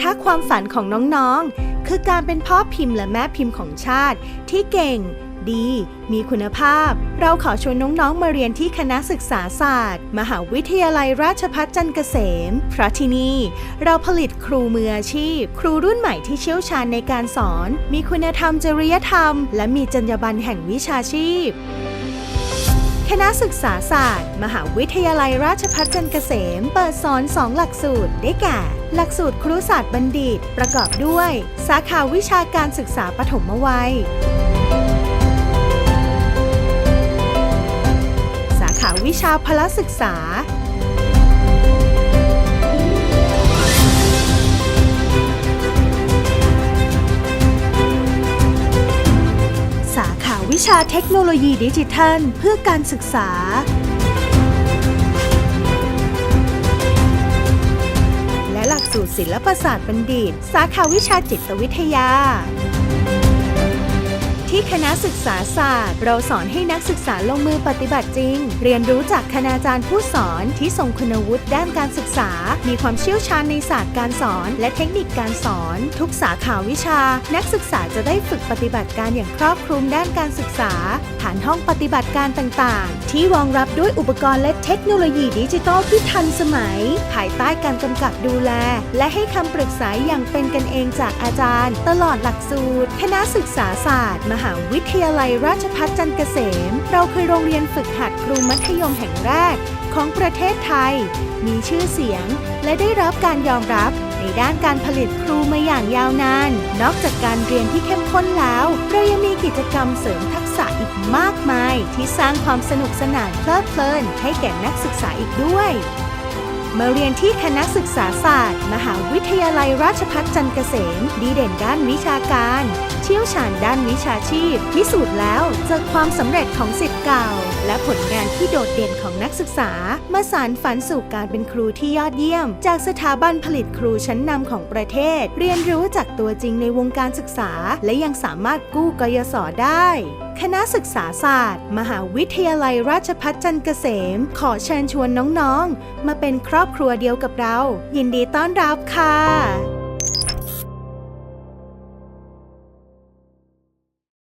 ถ้าความฝันของน้องๆ คือการเป็นพ่อพิมพ์และแม่พิมพ์ของชาติ ที่เก่ง ดี มีคุณภาพ เราขอชวนน้องๆ มาเรียนที่คณะศึกษาศาสตร์ มหาวิทยาลัยราชภัฏจันทร์เกษม เพราะที่นี่ เราผลิตครูมืออาชีพ ครูรุ่นใหม่ที่เชี่ยวชาญในการสอน มีคุณธรรมจริยธรรม และมีจรรยาบรรณแห่งวิชาชีพ ณะศึกษาศาสตร์ มหาวิทยาลัยราชภัฏจันเกษม เปิดสอนสองหลักสูตร ได้แก่ หลักสูตรครุศาสตร์บัณฑิต ประกอบด้วย สาขาวิชาการศึกษาปฐมวัย สาขาวิชาพละศึกษา ชาเทคโนโลยีดิจิทัล เพื่อการศึกษา และหลักสูตรศิลปศาสตร์บัณฑิต สาขาวิชาจิตวิทยา ที่คณะศึกษาศาสตร์ เราสอนให้นักศึกษาลงมือปฏิบัติจริง เรียนรู้จากคณาจารย์ผู้สอนที่ทรงคุณวุฒิด้านการศึกษา มีความเชี่ยวชาญในศาสตร์การสอน และเทคนิคการสอน ทุกสาขาวิชา นักศึกษาจะได้ฝึกปฏิบัติการอย่างครอบคลุมด้านการศึกษา ผ่านห้องปฏิบัติการต่างๆ ที่รองรับด้วยอุปกรณ์และเทคโนโลยีดิจิทัลที่ทันสมัย ภายใต้การกำกับดูแล และให้คำปรึกษาอย่างเป็นกันเองจากอาจารย์ ตลอดหลักสูตร คณะศึกษาศาสตร์ มหาาวิทยาลัยราชภัฏจันเกษม เราคือโรงเรียนฝึกหัดครูมัธยมแห่งแรกของประเทศไทย มีชื่อเสียงและได้รับการยอมรับในด้านการผลิตครูมาอย่างยาวนาน นอกจากการเรียนที่เข้มข้นแล้ว เรายังมีกิจกรรมเสริมทักษะอีกมากมาย ที่สร้างความสนุกสนานเพลิดเพลินให้แก่นักศึกษาอีกด้วยมาเรียนที่คณะศึกษาศาสตร์ มหาวิทยาลัยราชภัฏจันทร์เกษม ดีเด่นด้านวิชาการ เชี่ยวชาญด้านวิชาชีพ พิสูจน์แล้วจากความสำเร็จของสิทธิ์เก่า และผลงานที่โดดเด่นของนักศึกษา มาสารฝันสู่การเป็นครูที่ยอดเยี่ยม จากสถาบันผลิตครูชั้นนำของประเทศ เรียนรู้จากตัวจริงในวงการศึกษา และยังสามารถกู้กยศได้ คณะศึกษาศาสตร์ มหาวิทยาลัยราชภัฏจันเกษม ขอเชิญชวนน้องๆ มาเป็นครอบครัวเดียวกับเรา ยินดีต้อนรับค่ะ